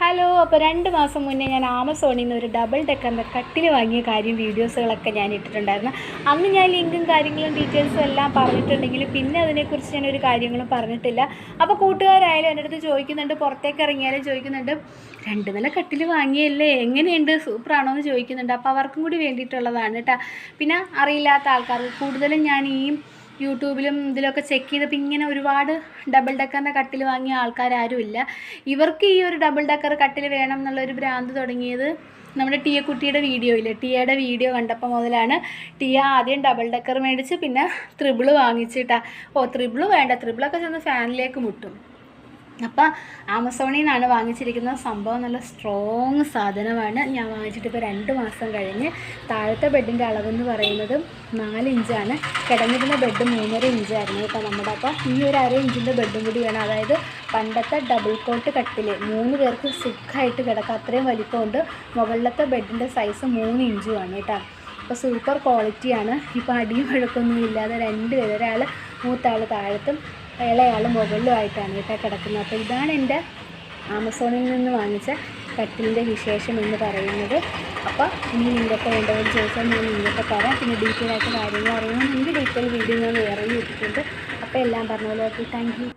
Hello അപ്പോൾ രണ്ട് മാസം മുന്നേ ഞാൻ ആമസോണിൽ നിന്ന് ഒരു ഡബിൾ ഡെക്കറിന്റെ കട്ടിൽ വാങ്ങിയ കാര്യം വീഡിയോസുകളൊക്കെ ഞാൻ ഇട്ടിട്ടുണ്ടായിരുന്നു. അന്ന് ഞാൻ ലിങ്കും കാര്യങ്ങളും ഡീറ്റെയിൽസും എല്ലാം പറഞ്ഞിട്ടുണ്ടെങ്കിൽ പിന്നെ അതിനെക്കുറിച്ച് ഞാൻ ഒരു കാര്യങ്ങളും പറഞ്ഞിട്ടില്ല. അപ്പോൾ കൂട്ടുകാരായാലും എന്റെ അടുത്ത് ചോദിക്കുന്നുണ്ട് പുറത്തേക്ക് ഇറങ്ങിയാലും ചോദിക്കുന്നുണ്ട് രണ്ട് നില കട്ടിൽ വാങ്ങിയല്ലേ? എങ്ങനെയുണ്ട്? സൂപ്പറാണോ? എന്ന് ചോദിക്കുന്നുണ്ട്. അപ്പോൾ അവർക്കും കൂടി വേണ്ടിയിട്ടുള്ളതാണ് കേട്ടോ. പിന്നെ അറിയില്ലാത്ത ആൾക്കാർക്ക് കൂടുതലും ഞാൻ ഈ യൂട്യൂബിലും ഇതിലൊക്കെ ചെക്ക് ചെയ്തപ്പോൾ ഇങ്ങനെ ഒരുപാട് ഡബിൾ ഡക്കറിന്റെ കട്ടിൽ വാങ്ങിയ ആൾക്കാരും ഇല്ല ഇവർക്ക് ഈ ഒരു ഡബിൾ ഡെക്കർ കട്ടിൽ വേണം എന്നുള്ളൊരു ഭ്രാന്ത് തുടങ്ങിയത് നമ്മുടെ ടിയ കുട്ടിയുടെ വീഡിയോ ഇല്ലേ? ടിയയുടെ വീഡിയോ കണ്ടപ്പോൾ മുതലാണ് ടിയ ആദ്യം ഡബിൾ ഡെക്കർ മേടിച്ച് പിന്നെ ത്രിബിൾ വാങ്ങിച്ചിട്ടാ. ഓ ത്രിബിൾ വേണ്ട. ത്രിബിളൊക്കെ ചെന്ന് ഫാനിലേക്ക് മുട്ടും. അപ്പം ആമസോണിൽ നിന്നാണ് വാങ്ങിച്ചിരിക്കുന്ന സംഭവം. നല്ല സ്ട്രോങ് സാധനമാണ്. ഞാൻ വാങ്ങിച്ചിട്ട് ഇപ്പോൾ രണ്ട് മാസം കഴിഞ്ഞ് താഴത്തെ ബെഡിന്റെ അളവെന്ന് പറയുന്നത് നാല് ഇഞ്ചാണ് കിടന്നിരുന്ന ബെഡ് മൂന്നര ഇഞ്ചായിരുന്നു കേട്ടോ നമ്മുടെ. അപ്പോൾ ഈ ഒരു അര ഇഞ്ചിന്റെ ബെഡും കൂടി വേണം. അതായത് പണ്ടത്തെ ഡബിൾ കോട്ട് കട്ടിൽ മൂന്ന് പേർക്ക് സുഖമായിട്ട് കിടക്കാം അത്രയും വലിപ്പമുണ്ട്. മുകളിലത്തെ ബെഡിന്റെ സൈസ് മൂന്ന് ഇഞ്ചുമാണ് കേട്ടോ. അപ്പോൾ സൂപ്പർ ക്വാളിറ്റിയാണ് ഇപ്പോൾ അടിയും വഴക്കൊന്നും ഇല്ലാതെ രണ്ട് പേര്. ഒരാൾ മൂത്താൾ താഴത്തും ഇളയാൾ മുകളിലുമായിട്ടാണ് കേട്ടോ കിടക്കുന്നത്. അപ്പോൾ ഇതാണ് എന്റെ ആമസോണിൽ നിന്ന് വാങ്ങിച്ച കട്ടിലിന്റെ വിശേഷം എന്ന് പറയുന്നത്. അപ്പോൾ ഇനി നിങ്ങൾക്ക് വേണ്ടതെന്ന് ചോദിച്ചാൽ ഞാൻ നിങ്ങൾക്ക് തരാം. പിന്നെ ഡീറ്റെയിൽ ആയിട്ട് കാര്യങ്ങൾ എന്റെ ഡീറ്റെയിൽ വീഡിയോ ഞാൻ വേറെ ഇട്ടിട്ടുണ്ട്. അപ്പോൾ എല്ലാം പറഞ്ഞ പോലെ ഓക്കെ താങ്ക്